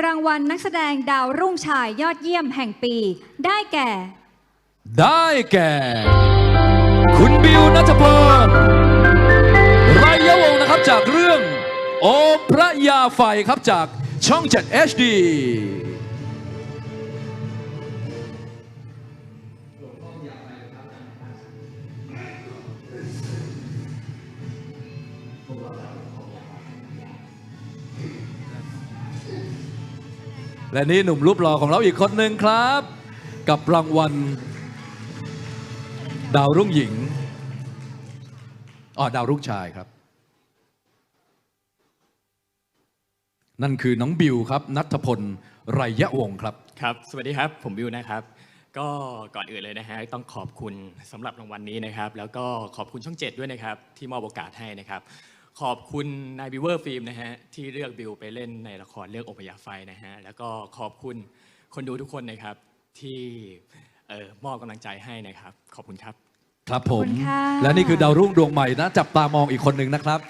รางวัลนักแสดงดาวรุ่งชายยอดเยี่ยมแห่งปี ได้แก่ ได้แก่ คุณบิวนัทพรไรยวงศ์นะครับจากเรื่อง โอมพระยาไฟครับจากช่อง 7 HD และนี่หนุ่มรูปหล่อของเราอีกคนหนึ่งครับ กับรางวัล ดาวรุ่งหญิงอ๋อดาวรุ่งชายครับ นั่นคือน้องบิวครับนัทพลไรยะวงครับ ครับ สวัสดีครับ ผมบิวนะครับ ก็ก่อนอื่นเลยนะฮะต้องขอบคุณสำหรับรางวัลนี้นะครับ แล้วก็ขอบคุณช่องเจ็ดด้วยนะครับ ที่มอบโอกาสให้นะครับ ขอบคุณนายบิวเวอร์ฟิล์มนะฮะที่เลือกบิวไปเล่นในละครเรื่องโอปยาไฟนะฮะแล้วก็ขอบคุณคนดูทุกคนนะครับที่เอ่อมอบกำลังใจให้นะครับ ขอบคุณครับ ครับผขอบมคุณค่ะ และนี่คือดาวรุ่งดวงใหม่นะจับตามองอีกคนหนึ่งนะครับ